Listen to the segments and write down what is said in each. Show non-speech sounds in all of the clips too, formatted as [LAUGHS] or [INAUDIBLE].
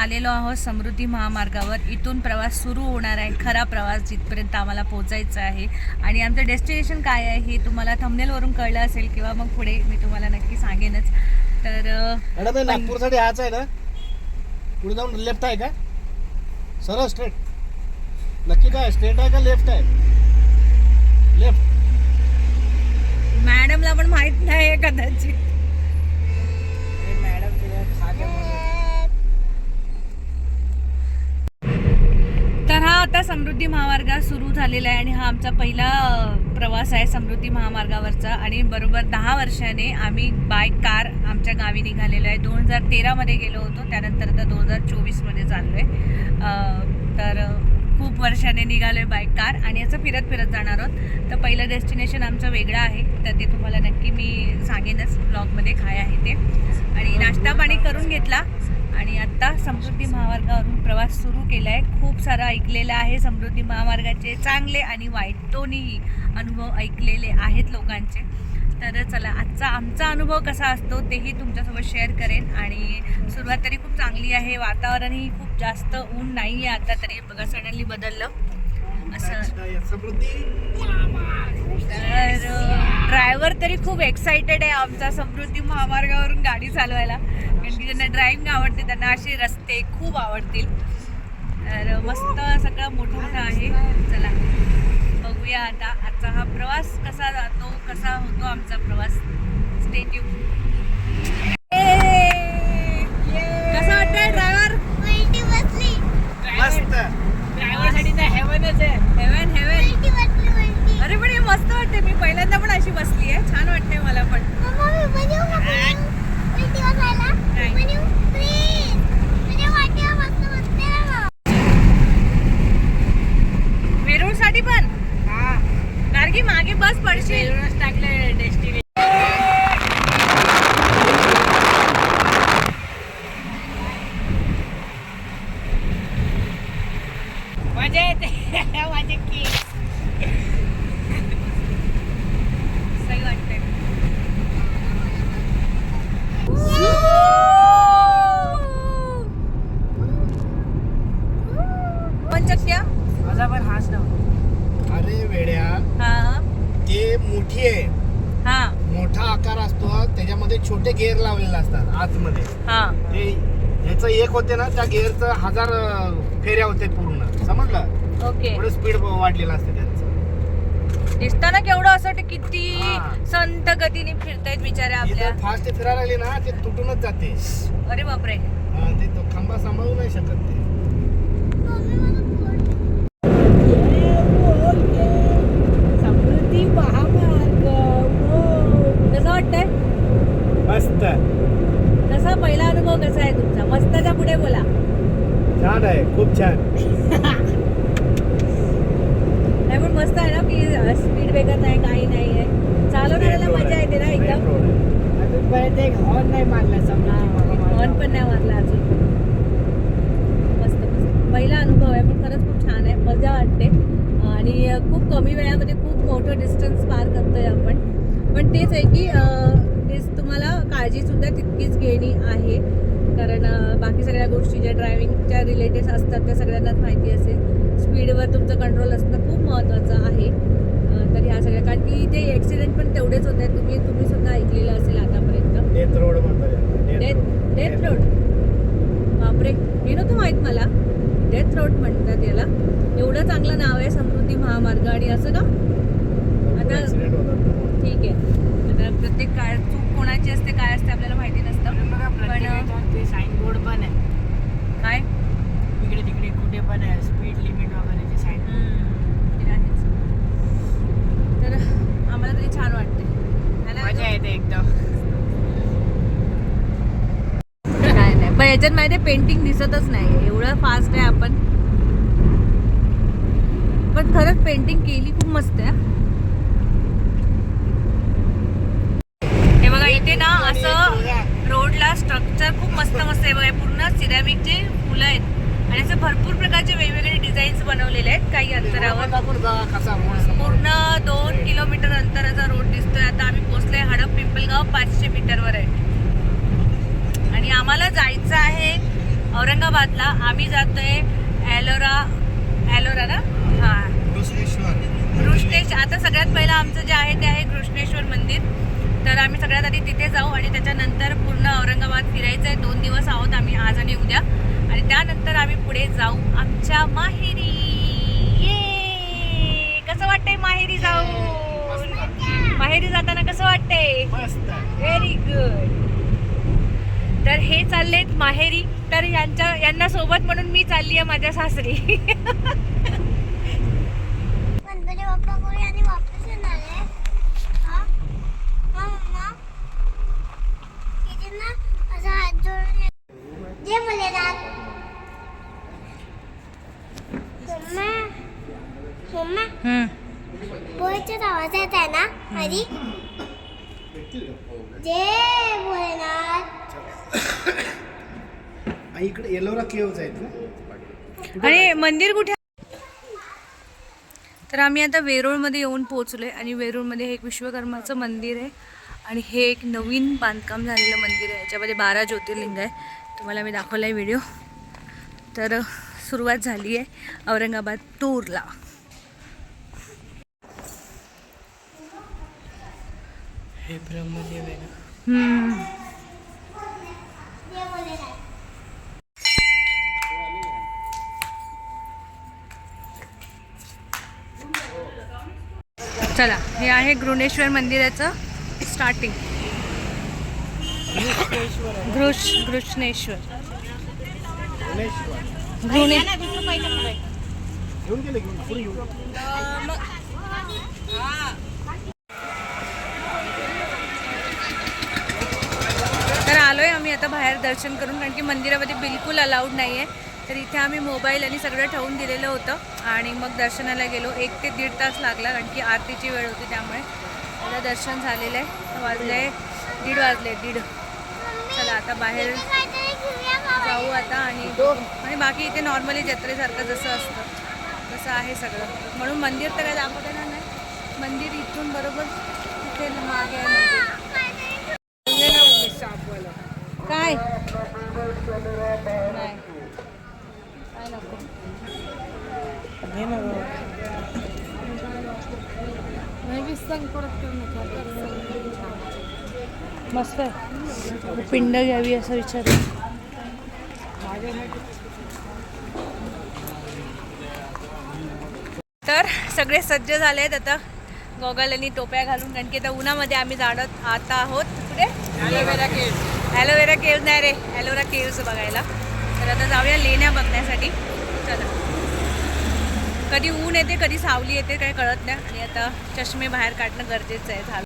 आलेलो आहोत समृद्धी महामार्गावर. इथून प्रवास सुरू होणार आहे. खरा प्रवास जिथपर्यंत आम्हाला पोहोचायचा आहे. आणि आमचं डेस्टिनेशन काय आहे हे तुम्हाला थंबनेलवरून कळलं असेल किंवा मग पुढे मी तुम्हाला नक्की सांगेनच. तर मॅडम हे नागपूरसाठी हाच आहे ना? पुढे जाऊन लेफ्ट आहे का? सरळ स्ट्रेट नक्की काय? स्ट्रेट आहे का लेफ्ट आहे? लेफ्ट मॅडमला पण माहीत नाही कदाचित तर हा आता समृद्धी महामार्ग सुरू झालेला आहे आणि हा आमचा पहिला प्रवास आहे समृद्धी महामार्गावरचा. आणि बरोबर दहा वर्षाने आम्ही बाय कार आमच्या गावी निघालेलो आहे. दोन हजार तेरामध्ये गेलो होतो. त्यानंतर आता दोन हजार चोवीसमध्ये चाललो आहे तर खूप वर्षाने निघालो आहे बाय कार आणि याचं फिरत फिरत जाणार आहोत. तर पहिलं डेस्टिनेशन आमचं वेगळं आहे. तर ते तुम्हाला नक्की मी सांगेनच. ब्लॉगमध्ये काय आहे ते. आणि नाश्ता पाणी करून घेतला. आणि आता समृद्धी महामार्गावरून प्रवास सुरू केला आहे खूप सारं ऐकलेलं आहे. समृद्धी महामार्गाचे चांगले आणि वाईट दोन्हीही अनुभव ऐकलेले आहेत लोकांचे. तर चला आजचा आमचा अनुभव कसा असतो तेही तुमच्यासोबत शेअर करेन. आणि सुरुवात तरी खूप चांगली आहे. वातावरणही खूप जास्त ऊन नाही आहे आता तरी. बघा सडनली बदललं. असं. तर ड्रायव्हर तरी खूप एक्साइटेड आहे आमचा समृद्धी महामार्गावरून गाडी चालवायला. कारण की ज्यांना ड्रायव्हिंग आवडते त्यांना असे रस्ते खूप आवडतील. तर मस्त सगळं मोठं मोठं आहे. चला बघूया आता आजचा हा प्रवास कसा जातो कसा होतो आमचा प्रवास. स्टेट्यू कसं वाटतंय ड्रायव्हर मस्त. ड्रायव्हरसाठी तर हेवनच आहे. हेवन हेवन अरे पण हे मस्त वाटते मी पहिल्यांदा पण अशी बसली आहे. छान वाटते मला पण. वेरूळसाठी पण? हा. गार्गी मागे बस पडशील. टाकले डेस्टिनी मजा येते माझे की सही वाटते पंचक्या माझा पण हाच नाव अरे वेड्या हा ते मोठी आहे हा मोठा आकार त्याच्यामध्ये छोटे गेअर लावलेले असतात आतमध्ये. हा. ते ह्याचं एक होते ना त्या गेअरचं हजार फेऱ्या होते पूर्ण. समजलं? ओके. थोडं स्पीड वाढलेलं असते त्यांचं. दिसताना केवढं असं वाटतं किती हा. संत गतीने फिरतायत बिचारे आपल्या. फास्ट फिरायला लागले ना ते तुटूनच जाते. अरे बापरे. हा, ते तो खांबा सांभाळू नाही शकत ते समृद्धी महामार्ग कसं वाटतंय मस्त कसा पहिला अनुभव कसा आहे तुमचा मस्तच्या पुढे बोला छान आहे खूप छान. नाही पण मस्त आहे ना की स्पीड ब्रेकर नाही काही नाही आहे. चालवण्याला मजा येते ना एकदम. अजूनपर्यंत एक हॉर्न नाही मारला समृद्धी हॉर्न पण नाही मारला अजून. मस्त मस्त. पहिला अनुभव आहे पण खरंच खूप छान आहे. मजा वाटते. आणि खूप कमी वेळामध्ये खूप मोठं डिस्टन्स पार करतोय आपण. पण तेच आहे की तुम्हाला काळजी सुद्धा तितकीच घेणी आहे. कारण बाकी सगळ्या गोष्टी ज्या ड्रायव्हिंगच्या रिलेटेड असतात त्या सगळ्यांनाच माहिती असेल. स्पीडवर तुमचं कंट्रोल असणं खूप महत्त्वाचं आहे. तर ह्या सगळ्या कारण की इथे ॲक्सिडेंट पण तेवढेच होत आहेत. तुम्ही तुम्ही सुद्धा ऐकलेलं असेल आतापर्यंत. Death road death death road बापरे. हे नव्हतं माहीत मला. डेथ रोड म्हणतात याला. एवढं चांगलं नाव आहे समृद्धी महामार्ग आणि असं का? आता ठीक आहे. आता प्रत्येक चूक कोणाची असते काय असते आपल्याला माहिती नसतं. पण साईन बोर्ड पण आहे. काय? इकडे तिकडे कुठे पण आहे स्पीड लिमिट वगैरेचे साईन. तर आम्हाला तरी छान वाटते? मजा येते एकदम. काय नाही पण याच्यात माहिती पेंटिंग दिसतच नाही एवढं फास्ट आहे आपण. पण खरंच पेंटिंग केली खूप मस्त आहे हे बघा इथे ना असं रोडला स्ट्रक्चर खूप मस्त मस्त आहे बघा. पूर्ण सिरॅमिकचे फुलं आहेत. आणि असं भरपूर प्रकारचे वेगवेगळे डिझाईन्स बनवलेले आहेत. काही अंतरावर. पूर्ण दोन किलोमीटर अंतराचा रोड दिसतोय. आता आम्ही पोहोचलोय हडप पिंपलगाव पाचशे मीटरवर आहे. आणि आम्हाला जायचं आहे औरंगाबादला. आम्ही जातोय ॲलोरा ॲलोरा ना? हां. कृष्णेश आता सगळ्यात पहिलं आमचं जे आहे ते आहे कृष्णेश्वर मंदिर. तर आम्ही सगळ्यात आधी तिथे जाऊ आणि त्याच्यानंतर पूर्ण औरंगाबाद फिरायचं आहे दोन दिवस आहोत आम्ही आज आणि उद्या. आणि त्यानंतर आम्ही पुढे जाऊ आमच्या माहेरी. ये! कसं वाटतंय माहेरी जाऊ माहेरी जाताना कसं वाटतंय? मस्त व्हेरी गुड तर हे चाललेत माहेरी. तर यांच्या यांना सोबत म्हणून मी चालली आहे माझ्या सासरी [LAUGHS] गणपती बाप्पा कोणी आणि वापस येणार आहे हा हा मम्मा इथे ना असं हात जोडून ये- जे भोलेनाथ मम्मा मम्मा हम्म. पोहेचाच आवाज येत आहे ना हरी जय भोलेनाथ इकडे येलोरा केव्ज आहेत ना. आणि मंदिर कुठे? तर आम्ही आता वेरूळमध्ये येऊन पोहोचलोय आणि वेरूळमध्ये हे एक विश्वकर्माचं मंदिर आहे. आणि हे एक नवीन बांधकाम झालेलं मंदिर आहे. याच्यामध्ये बारा ज्योतिर्लिंग आहे. तुम्हाला मी दाखवलं आहे व्हिडिओ तर सुरुवात झाली आहे औरंगाबाद टूरला. हे ब्रह्मदेव आहे ना? चला हे आहे गृणेश्वर मंदिराचं. स्टार्टिंग घृष घृष्णेश्वर. घृणे तर आलोय आम्ही आता बाहेर दर्शन करून कारण की मंदिरामध्ये बिलकुल अलाउड नाही आहे तर इथे आम्ही मोबाईल आणि सगळं ठेवून दिलेलं होतं. आणि मग दर्शनाला गेलो. एक ते दीड तास लागला कारण की आरतीची वेळ होती त्यामुळे. आता दर्शन झालेलं आहे. वाजले दीड वाजले दीड. चला आता बाहेर जाऊ आता आणि आणि बाकी इथे नॉर्मली जत्रेसारखं जसं असतं तसं आहे सगळं. म्हणून मंदिर तर काय दाखवता येणार नाही. मंदिर इथून बरोबर तिथे मागे आहे काय? नाही. काय नको? मस्त आहे. पिंड घ्यावी असं विचार तर सगळे सज्ज झाले आहेत आता गॉगल आणि टोप्या घालून कारण की आता उन्हामध्ये आम्ही जाणत आता आहोत. कुठे? ॲलोवेरा केव्ह ॲलोवेरा केव्ह नाही रे. ॲलोवेरा केव्हच बघायला. तर आता जाऊया लेण्या बघण्यासाठी. चला. कधी ऊन येते कधी सावली येते काही कळत नाही. आणि आता चष्मे बाहेर काढणं गरजेचं आहे झालं.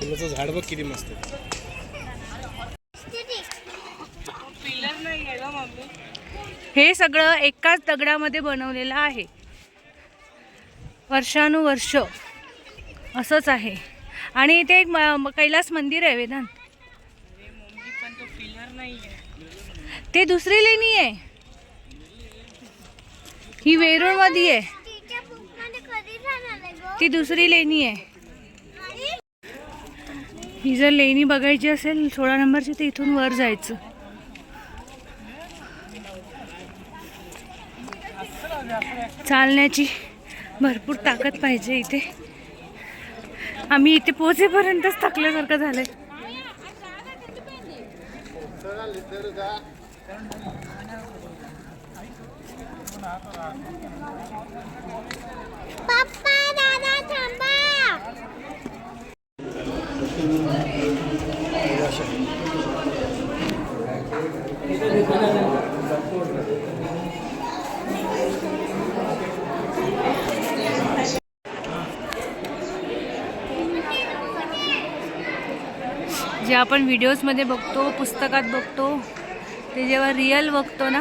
फुलाचं झाड बघ किती मस्त. हे सगळं एकाच दगडामध्ये बनवलेलं आहे. वर्षानुवर्ष. असंच आहे. आणि इथे एक म- कैलास मंदिर आहे वेदांत. ते दुसरी लेणी आहे. ही वेरूळमध्ये आहे. आहे ती दुसरी लेणी आहे. ही जर लेणी बघायची असेल सोळा नंबरची तर इथून वर जायचं. चालण्याची भरपूर ताकद पाहिजे इथे. आम्ही इथे पोहोचेपर्यंतच थकल्यासारखं झालंय. पप्पा दादा थांबा. जे आपण व्हिडिओजमध्ये बघतो पुस्तकात बघतो ते जेव्हा रिअल बघतो ना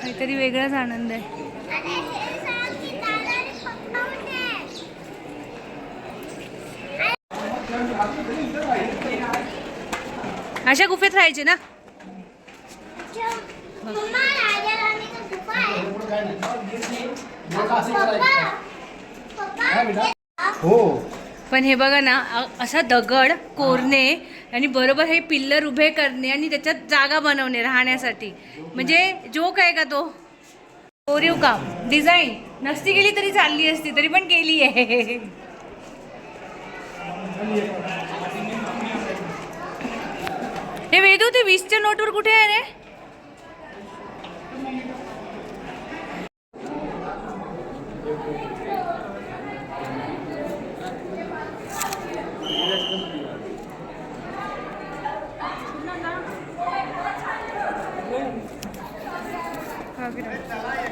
काहीतरी वेगळाच आनंद आहे. अशा गुफेत राहायचे ना? हो. पण हे बघा ना असा दगड कोरणे आणि बरोबर हे पिल्लर उभे करणे आणि त्याच्यात जागा बनवणे राहण्यासाठी. म्हणजे जोक आहे का तो? कोरीव काम डिझाईन नसती गेली तरी चालली असती तरी पण केली आहे. हे वेदू ते वीसच्या नोटवर कुठे आहे रे? हा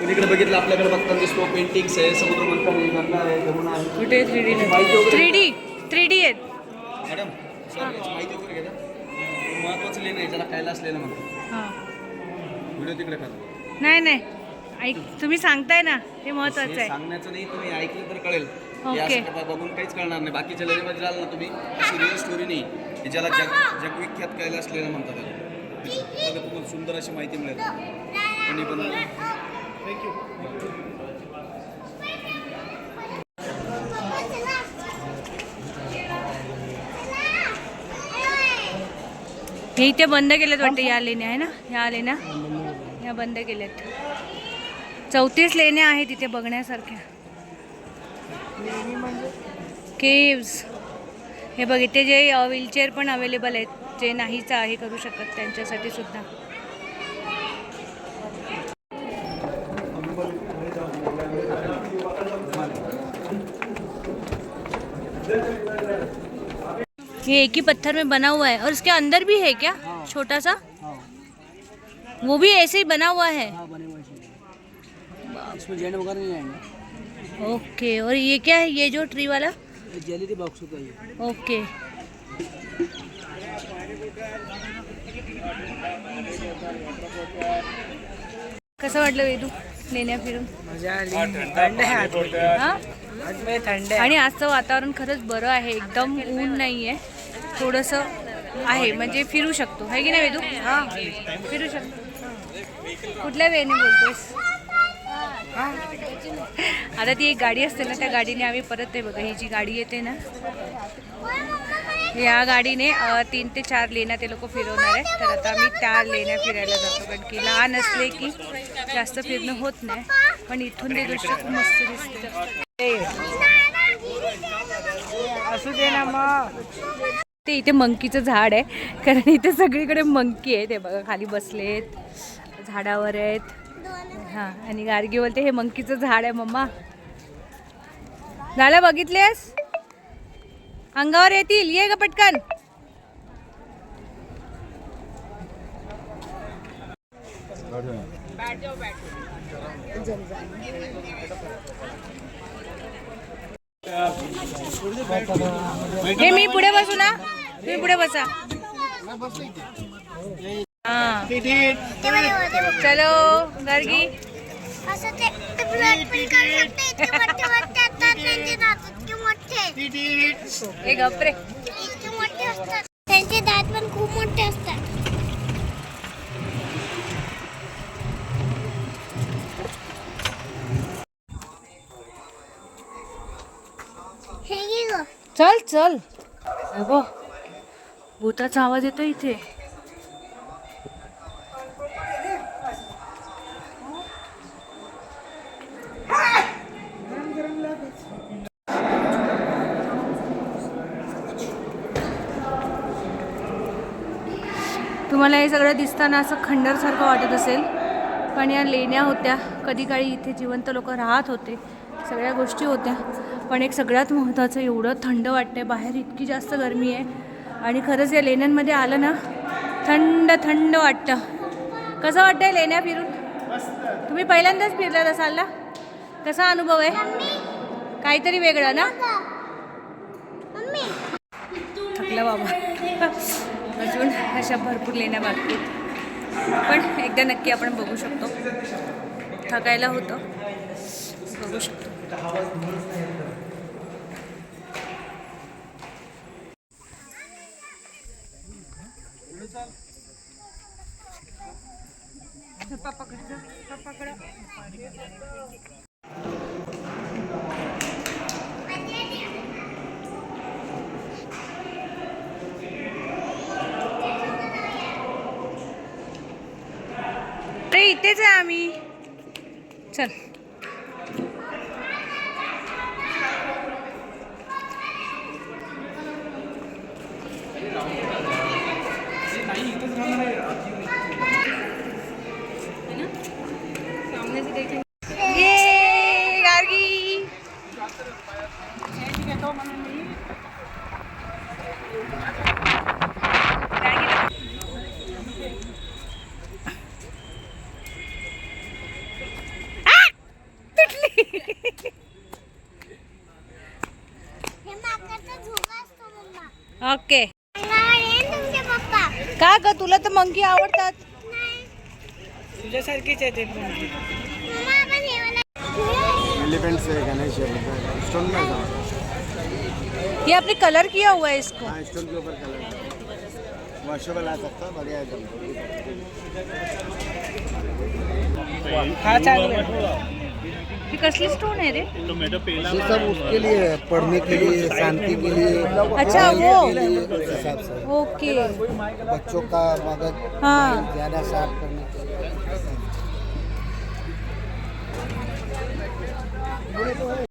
राहा. ऐकतच नाही ते बापरे इकडे बघितलं आपल्याकडे बघता दिसतो पेंटिंग्स आहे समुद्र मंथन आहे गंगा आहे यमुना आहे. कुठे three D three D three D आहेत. मॅडम सर माहिती वगैरे घ्या महत्वाचं लेणं आहे ज्याला कैलास लेणं म्हणतात हां. व्हिडिओ तिकडे करा. नाही नाही. ऐक तुम्ही सांगताय ना ते महत्वाचं हे आहे. सांगण्याचं नाही तुम्ही ऐकलं तर कळेल. हे बघून काहीच कळणार नाही. बाकीच्या लेणीमध्ये जाल ना तुम्ही. अशी रिअल स्टोरी नाही. की ज्याला जग जगविख्यात कैलास लेणं म्हणतात त्याला. बघा सुंदर अशी माहिती मिळेल. कोणी पण हे इथे बंद केलेत वाटते या लेण्या आहे ना? ह्या लेण्या? ह्या बंद केल्यात. चौतीस लेण्या आहेत इथे बघण्यासारख्या. केव्स हे बघ इथे जे व्हीलचेअर पण अवेलेबल आहेत जे नाहीच आहे करू शकत त्यांच्यासाठी सुद्धा. ये एक ही पत्थर में बना हुआ है और इसके अंदर भी है क्या? छोटा सा? वो भी ऐसे ही बना हुआ है? हाँ बने हुए हैं। इसमें जैन वगैरह नहीं आएँगे। ओके और ये क्या है? ये जो ट्री वाला? ज्वेलरी बॉक्स होता है ओके। कसं वाटलं वेदू लेण्या फिरून? मज़ा आली. थंड आहे आतमध्ये. हा? आतमध्ये थंड आहे. आणि आजचं वातावरण खरंच बरं आहे. एकदम ऊन नाही आहे थोडंसं आहे म्हणजे फिरू शकतो. आहे की नाही वेदू? हां. फिरू शकतो. कुठल्या वेळेने बोलतोस आता ती एक गाडी असते ना त्या गाडीने आम्ही परत ते बघा ही जी गाडी येते ना या गाडीने तीन ते चार लेण्या ते लोक फिरवणार आहेत. तर आता आम्ही त्या लेण्या फिरायला जातो कारण की लहान असले की जास्त फिरणं होत नाही. पण इथून ते दृश्य खूप मस्त दिसते. असू दे ना मग. ते इथे मंकीचं झाड आहे. कारण इथे सगळीकडे मंकी आहे ते बघा खाली बसलेत. झाडावर आहेत. हां आणि गार्गी बोलते हे मंकीचं झाड आहे मम्मा. झालं बघितलेस? अंगावर येतील. ये का पटकन. हे मी पुढे बसू ना. तुम्ही पुढे बसा. हा. चलो गर्गी. त्यांचे दात हे गपरे त्यांचे पण खूप मोठे असतात. चल चल. अगो. भूताचा आवाज येतो इथे. तुम्हाला हे सगळं दिसताना असं खंडरसारखं वाटत असेल पण या लेण्या होत्या. कधी काळी इथे जिवंत लोक राहत होते सगळ्या गोष्टी होत्या. पण एक सगळ्यात महत्त्वाचं एवढं थंड वाटतंय बाहेर इतकी जास्त गरमी आहे. आणि खरंच या लेण्यांमध्ये आलं ना थंड थंड वाटतं. कसं वाटतंय लेण्या फिरून? तुम्ही पहिल्यांदाच फिरलात असाल ना? कसा अनुभव आहे? काहीतरी वेगळं ना? थकला बाबा. अजून अशा भरपूर लेण्या बाकी. पण एकदा नक्की आपण बघू शकतो. थकायला होतं. बघू शकतो. ते इथेच आहे आम्ही. मंकी आवडतात. तुझ्यासारखीच आहे ते मम्मा आपण हे गणेश स्टोन में ये आपने कलर किया हुआ है इसको? हाँ स्टोन के ऊपर कलर. वॉशेबल आ सकता बढ़िया एकदम. हा चांगला. हे स्टोन है रे? ये सब उसके लिए है पढ़ने के लिए शांति के लिए अच्छा वो? ओके। बच्चों का मगज हाँ। ज़्यादा साफ़ करने के लिए।